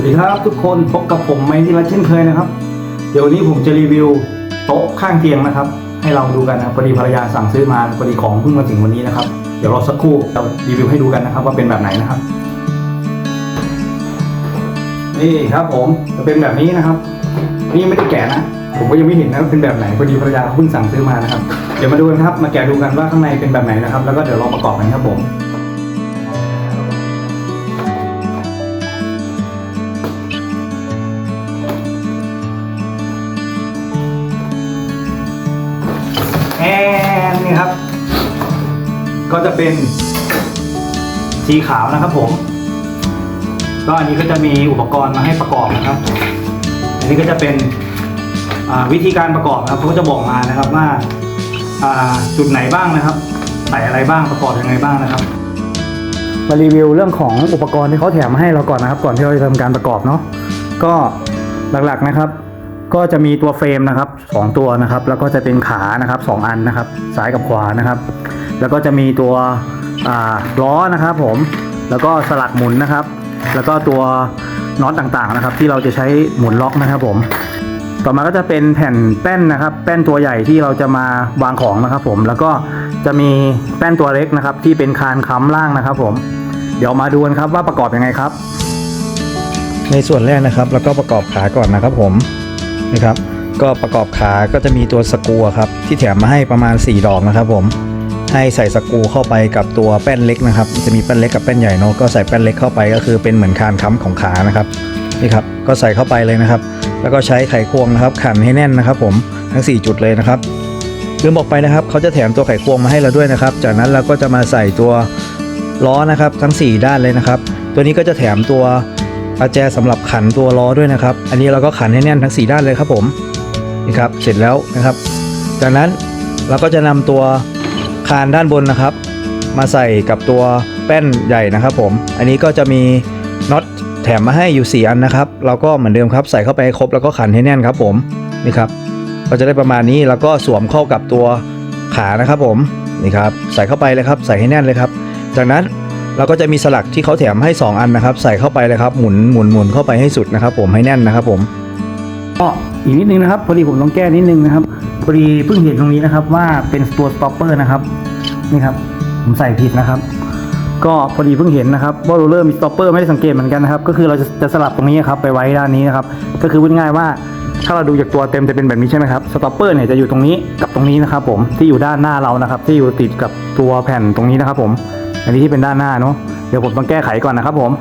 วัสดีครับทุกคนพบกับผมไมค์ที่รักเช่นเคยนะครับ เดี๋ยววันนี้ผมจะรีวิวโต๊ะข้างเตียงนะครับ ให้เราดูกันนะพอดีภรรยาสั่งซื้อมาพอดีของเพิ่งมาถึงวันนี้นะครับ เดี๋ยวรอสักครู่เรารีวิวให้ดูกันนะครับ ว่าเป็นแบบไหนนะครับ นี่ครับผมจะเป็นแบบนี้นะครับ นี่ไม่ได้แกะนะ ผมก็ยังไม่เห็นนะว่าเป็นแบบไหนพอดีภรรยาเพิ่งสั่งซื้อมานะครับ เดี๋ยวมาดูกันครับ มาแกะดูกันว่าข้างในเป็นแบบไหนนะครับ แล้วก็เดี๋ยวลองประกอบกันครับผม นนี่ครับ ก็จะเป็นสีขาวนะครับผม ก็อันนี้ก็จะมีอุปกรณ์มาให้ประกอบนะครับ อันนี้ก็จะเป็นวิธีการประกอบนะครับเขาจะบอกมานะครับว่าอ่าจุดไหนบ้างนะครับ ใส่อะไรบ้างประกอบยังไงบ้างนะครับ มารีวิวเรื่องของอุปกรณ์ที่เขาแถมมาให้เราก่อนนะครับ ก่อนที่เราจะทำการประกอบเนาะก็หลักๆนะครับ ก็จะมีตัวเฟรมนะครับสองตัวนะครับ แล้วก็จะเป็นขานะครับสองอันนะครับ ซ้ายกับขวานะครับ แล้วก็จะมีตัวล้อนะครับผม แล้วก็สลักหมุนนะครับ แล้วก็ตัวน็อตต่างๆนะครับ ที่เราจะใช้หมุนล็อกนะครับผม ต่อมาก็จะเป็นแผ่นแป้นนะครับ แป้นตัวใหญ่ที่เราจะมาวางของนะครับ ผม แล้วก็จะมีแป้นตัวเล็กนะครับ ที่เป็นคานค้ำล่างนะครับ ผม เดี๋ยวมาดูกันครับว่าประกอบยังไงครับ ในส่วนแรกนะครับ แล้วก็ประกอบขาก่อนนะครับผม นะครับ ก็ประกอบขาก็จะมีตัวสกูอะครับที่แถมมาให้ประมาณ 4 ดอกนะครับ ผมให้ใส่สกูเข้าไปกับตัวแป้นเล็กนะครับ จะมีแป้นเล็กกับแป้นใหญ่เนาะก็ใส่แป้นเล็กเข้าไปก็คือเป็นเหมือนคานค้ำของขานะครับนี่ครับก็ใส่เข้าไปเลยนะครับ แล้วก็ใช้ไขควงนะครับ ขันให้แน่นนะครับ ผมทั้ง 4 จุดเลยนะครับลืมบอกไปนะครับเขาจะแถมตัวไขควงมาให้เราด้วยนะครับ จากนั้นเราก็จะมาใส่ตัวล้อนะครับ ทั้ง 4 ด้านเลยนะครับ ตัวนี้ก็จะแถมตัว ประแจสำหรับขันตัวล้อด้วยนะครับ อันนี้เราก็ขันให้แน่นทั้ง 4 ด้านเลยครับผมนี่ครับเสร็จแล้วนะครับ จากนั้นเราก็จะนำตัวคานด้านบนนะครับ มาใส่กับตัวแป้นใหญ่นะครับ ผม อันนี้ก็จะมีน็อตแถมมาให้อยู่ 4 อันนะครับ เราก็เหมือนเดิมครับ ใส่เข้าไปครบแล้วก็ขันให้แน่นครับ ผมนี่ครับ ก็จะได้ประมาณนี้แล้วก็สวมเข้ากับตัวขานะครับ ผมนี่ครับ ใส่เข้าไปเลยครับ ใส่ให้แน่นเลยครับ จากนั้น เราก็จะมีสลักที่เขาแถมให้ 2 อันนะครับ ใส่เข้าไปเลยครับหมุนหมุนหมุนเข้าไปให้สุดนะครับ ผมให้แน่นนะครับ ผมก็อีกนิดนึงนะครับพอดีผมต้องแก้นิดนึงนะครับพอดีเพิ่งเห็นตรงนี้นะครับว่าเป็นตัวสต็อปเปอร์นะครับนี่ครับผมใส่ผิดนะครับ ก็พอดีเพิ่งเห็นนะครับว่าโรลเลอร์มีสต็อปเปอร์ไม่ได้สังเกตเหมือนกันนะครับ ก็คือเราจะจะสลับตรงนี้ครับไปไว้ด้านนี้นะครับก็คือพูดง่ายว่าถ้าเราดูจากตัวเต็มจะเป็นแบบนี้ใช่ไหมครับสต็อปเปอร์เนี่ยจะอยู่ตรงนี้กับตรงนี้นะครับผมที่อยู่ด้านหน้าเรานะครับ ที่อยู่ติดกับตัวแผ่นตรงนี้นะครับผม อันนี้ที่เป็นด้านหน้าเนาะเดี๋ยวผมต้องแก้ไขก่อนนะครับผม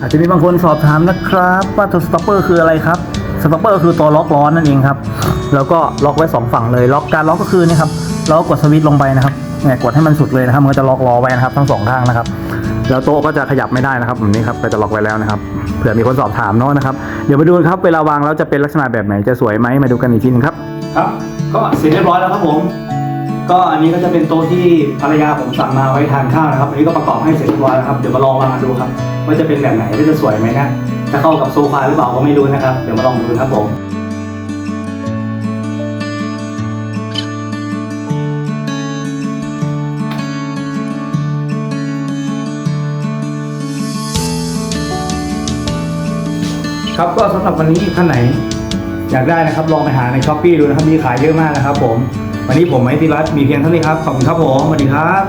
อาจจะมีบางคนสอบถามนะครับว่าตัวสต็อปเปอร์คืออะไรครับสต็อปเปอร์คือตัวล็อกล้อนั่นเองครับ แล้วก็ล็อกไว้สองฝั่งเลย ล็อกการล็อกก็คือนี่ครับ เราก็กดสวิตช์ลงไปนะครับ เนี่ยกดให้มันสุดเลยนะครับมันก็จะล็อกล้อไว้นะครับ ทั้งสองข้างนะครับ แล้วโต๊ะก็จะขยับไม่ได้นะครับแบบนี้ครับก็จะล็อกไว้แล้วนะครับเผื่อมีคนสอบถามเนาะนะครับเดี๋ยวมาดูครับเวลาวางแล้วจะเป็นลักษณะแบบไหนจะสวยไหมมาดูกันอีกทีนึงครับครับ ก็เสร็จเรียบร้อยแล้วครับผมก็อันนี้ก็จะเป็นโต๊ะที่ภรรยาผมสั่งมาไว้ทานข้าวนะครับ อันนี้ก็ประกอบให้เสร็จเรียบร้อยแล้วครับ เดี๋ยวมาลองวางดูครับ ว่าจะเป็นแบบไหนว่าจะสวยไหมนะ จะเข้ากับโซฟาหรือเปล่าก็ไม่รู้นะครับ เดี๋ยวมาลองดูครับผม ครับก็สำหรับวันนี้ท่านไหน อยากได้นะครับลองไปหาในช้อปปีดูนะครับมีขายเยอะมากนะครับผมวันนี้ผมไมค์ธีรัตมีเพียงเท่านี้ครับขอบคุณครับผมสวัสดีครับ